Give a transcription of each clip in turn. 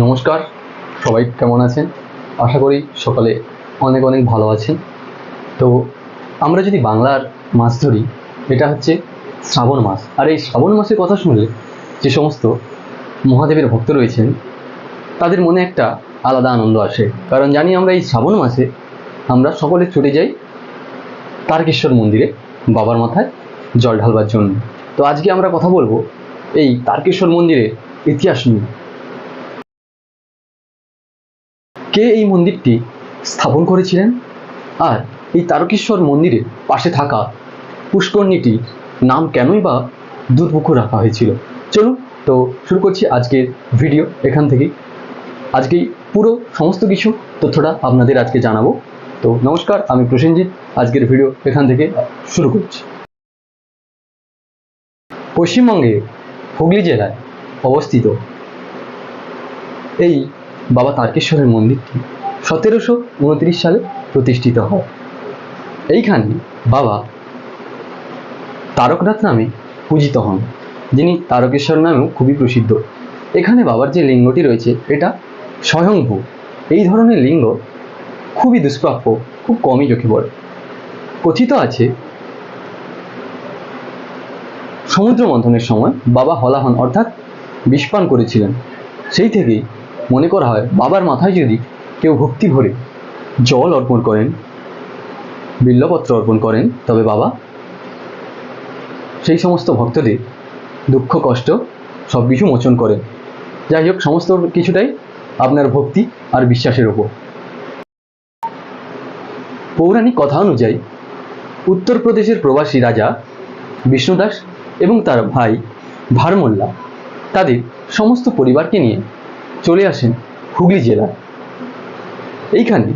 নমস্কার, সবাই কেমন আছেন? আশা করি সকালে অনেক অনেক ভালো আছেন। তো আমরা যদি বাংলার মাছ ধরি, এটা হচ্ছে শ্রাবণ মাস। আর এই শ্রাবণ মাসের কথা শুনলে যে সমস্ত মহাদেবের ভক্ত রয়েছেন, তাদের মনে একটা আলাদা আনন্দ আসে। কারণ জানি আমরা এই শ্রাবণ মাসে আমরা সকলে ছুটে যাই তারকেশ্বর মন্দিরে বাবার মাথায় জল ঢালবার জন্য। তো আজকে আমরা কথা বলব এই তারকেশ্বর মন্দিরের ইতিহাস নিয়ে। কে এই মন্দিরটি স্থাপন করেছিলেন? আর এই তারকেশ্বর মন্দিরের পাশে থাকা পুষ্করণীটির নাম কেনই বা দুর্মুখ রাখা হয়েছিল? চলুন তো শুরু করছি আজকের ভিডিও এখান থেকেই। আজকেই পুরো সমস্ত কিছু তথ্যটা আপনাদের আজকে জানাব। তো নমস্কার, আমি প্রসেনজিৎ। আজকের ভিডিও এখান থেকে শুরু করছি। পশ্চিমবঙ্গে হুগলি জেলায় অবস্থিত এই বাবা তারকেশ্বরের মন্দিরটি সতেরোশো উনত্রিশ সালে প্রতিষ্ঠিত হয়। এইখানে বাবা তারকনাথ নামে পূজিত হন, যিনি তারকেশ্বর নামেও খুবই প্রসিদ্ধ। এখানে বাবার যে লিঙ্গটি রয়েছে, এটা স্বয়ংভূ। এই ধরনের লিঙ্গ খুবই দুষ্প্রাপ্য, খুব কমই চোখে পড়ে। কথিত আছে, সমুদ্র মন্থনের সময় বাবা হলাহন অর্থাৎ বিষপান করেছিলেন। সেই থেকেই মনে করা হয় বাবার মাথায় যদি কেউ ভক্তি ভরে জল অর্পণ করেন, বিল্লপত্র অর্পণ করেন, তবে বাবা, সেই সমস্ত ভক্তদের দুঃখ, কষ্ট সব কিছু মোচন করেন। যাই হোক, সমস্ত কিছুটাই আপনার ভক্তি আর বিশ্বাসের ওপর পৌরাণিক কথা অনুযায়ী, উত্তরপ্রদেশের প্রবাসী রাজা বিষ্ণুদাস এবং তার ভাই ভারমোল্লা তাদের সমস্ত পরিবারকে নিয়ে চলে আসেন হুগলি জেলায়। এইখানে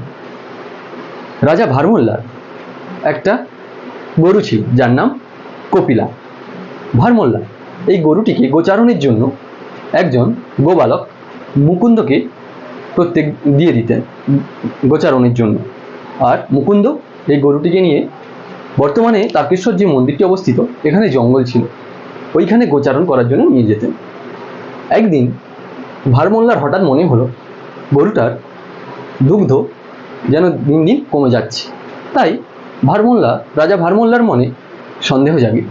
রাজা ভারমোল্লার একটা গরু ছিল, যার নাম কপিলা। ভারমোল্লা এই গরুটিকে গোচারণের জন্য একজন গোবালক মুকুন্দকে প্রত্যেক দিয়ে দিতেন গোচারণের জন্য। আর মুকুন্দ এই গরুটিকে নিয়ে বর্তমানে তারকেশ্বর যে মন্দিরটি অবস্থিত, এখানে জঙ্গল ছিল। ওইখানে গোচারণ করার জন্য নিয়ে যেতেন। একদিন ভারমোল্লার হঠাৎ মনে হলো, গরুটার দুগ্ধ যেন দিন দিন কমে যাচ্ছে। তাই ভারমোল্লা, রাজা ভারমোল্লার মনে সন্দেহ জাগে।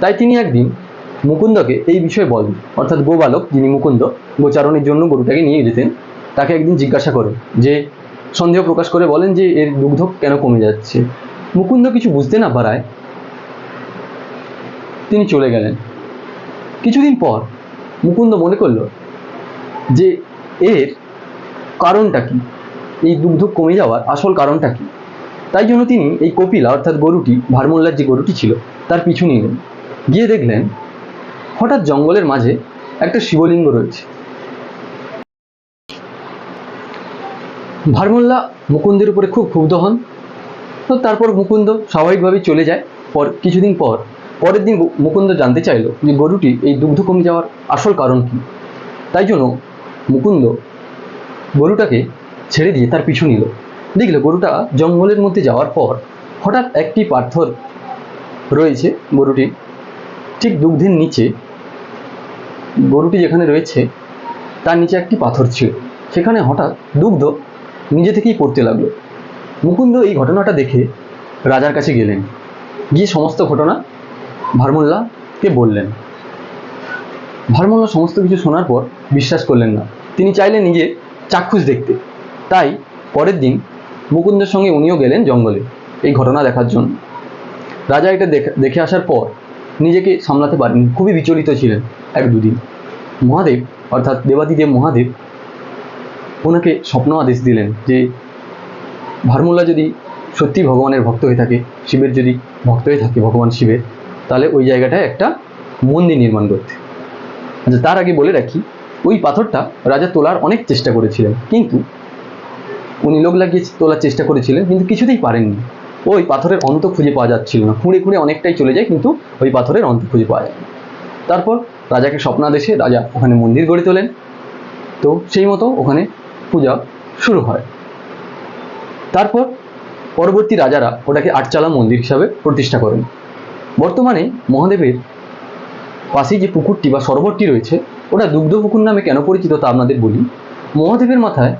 তাই তিনি একদিন মুকুন্দকে এই বিষয়ে বলেন, অর্থাৎ গোবালক যিনি মুকুন্দ, গোচারণের জন্য গরুটাকে নিয়ে যেতেন তাকে একদিন জিজ্ঞাসা করেন যে, সন্দেহ প্রকাশ করে বলেন যে, এর দুগ্ধ কেন কমে যাচ্ছে। মুকুন্দ কিছু বুঝতে না পারায় তিনি চলে গেলেন। কিছুদিন পর মুকুন্দ মনে করল যে এর কারণটা কি? এই দুগ্ধ কমে যাওয়ার আসল কারণটা কি? তাই জন্য তিনি এই কপিলা, অর্থাৎ গরুটি, ভারমোল্লার যে গরুটি ছিল, তার পিছু নিলেন গিয়ে দেখলেন, হঠাৎ জঙ্গলের মাঝে একটা শিবলিঙ্গ রয়েছে। ভারমোল্লা মুকুন্দের উপরে খুব ক্ষুব্ধ হন। তো তারপর মুকুন্দ স্বাভাবিকভাবেই চলে যায়। পর, কিছুদিন পর, পরের দিন মুকুন্দ জানতে চাইলো যে গরুটি এই দুগ্ধ কমে যাওয়ার আসল কারণ কি। তাই জন্য মুকুন্দ গরুটাকে ছেড়ে দিয়ে তার পিছু নিল। দেখল গরুটা জঙ্গলের মধ্যে যাওয়ার পর হঠাৎ একটি পাথর রয়েছে গরুটি ঠিক দুগ্ধের নিচে গরুটি যেখানে রয়েছে, তার নিচে একটি পাথর ছিল। সেখানে হঠাৎ দুগ্ধ নিজে থেকেই পড়তে লাগল। মুকুন্দ এই ঘটনাটা দেখে রাজার কাছে গেলেন। গিয়ে সমস্ত ঘটনা ভারমোল্লাকে বললেন। ভারমোল্লা সমস্ত কিছু শোনার পর বিশ্বাস করলেন না। তিনি চাইলেন নিজে চাক্ষুষ দেখতে। তাই পরের দিন মুকুন্দের সঙ্গে উনিও গেলেন জঙ্গলে এই ঘটনা দেখার জন্য। রাজা এটা দেখে আসার পর নিজেকে সামলাতে পারেন খুবই বিচলিত ছিলেন এক দুদিন। মহাদেব, অর্থাৎ দেবাদিদেব মহাদেব, ওনাকে স্বপ্ন আদেশ দিলেন যে ভারমুল্লা যদি সত্যি ভগবানের ভক্ত হয়ে থাকে, শিবের যদি ভক্ত হয়ে থাকে ভগবান শিবের, তাহলে ওই জায়গাটায় একটা মন্দির নির্মাণ করতে। আচ্ছা তার আগে বলে রাখি ওই পাথরটা রাজা তোলার অনেক চেষ্টা করেছিলেন, কিন্তু উনি লোক লাগিয়ে তোলার চেষ্টা করেছিলেন, কিন্তু কিছুতেই পারেননি। ওই পাথরের অন্ত খুঁজে পাওয়া যাচ্ছিল না। খুঁড়ে খুঁড়ে অনেকটাই চলে যায়, কিন্তু ওই পাথরের অন্ত খুঁজে পাওয়া যায় তারপর রাজাকে স্বপ্নাদেশে রাজা ওখানে মন্দির গড়ে তোলেন। তো সেই মতো ওখানে পূজা শুরু হয়। তারপর পরবর্তী রাজারা ওটাকে আটচালা মন্দির হিসাবে প্রতিষ্ঠা করেন। বর্তমানে মহাদেবের পাশেই যে পুকুরটি বা সরোবরটি রয়েছে, ওটা দুগ্ধ পুকুর নামে কেন পরিচিত তা আপনাদের বলি। মহাদেবের মাথায়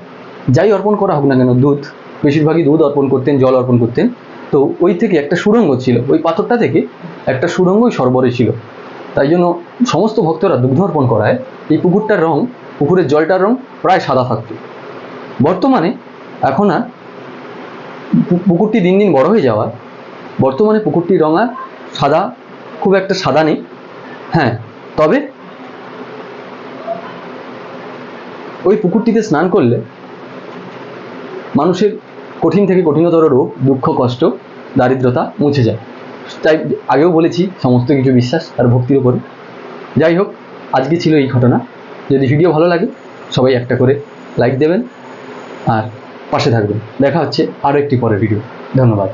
যাই অর্পণ করা হোক না কেন, দুধ, বেশিরভাগই দুধ অর্পণ করতেন, জল অর্পণ করতেন। তো ওই থেকে একটা সুড়ঙ্গ ছিল, ওই পাথরটা থেকে একটা সুড়ঙ্গই সরবরে ছিল। তাই জন্য সমস্ত ভক্তরা দুগ্ধ অর্পণ করায়, এই পুকুরটার রং, পুকুরের জলটার রং প্রায় সাদা থাকতো। বর্তমানে এখন আর পুকুরটি দিন দিন বড় হয়ে যাওয়ায়, বর্তমানে পুকুরটির রং আর সাদা, খুব একটা সাদা নেই। হ্যাঁ তবে ওই পুকুরটিতে স্নান করলে মানুষের কঠিন থেকে কঠিনতর রোগ, দুঃখ, কষ্ট, দারিদ্রতা মুছে যায়। তাই আগেও বলেছি, সমস্ত কিছু বিশ্বাস আর ভক্তির উপরে। যাই হোক, আজকে ছিল এই ঘটনা। যদি ভিডিও ভালো লাগে, সবাই একটা করে লাইক দেবেন আর পাশে থাকবেন। দেখা হচ্ছে আরও একটি পরের ভিডিও। ধন্যবাদ।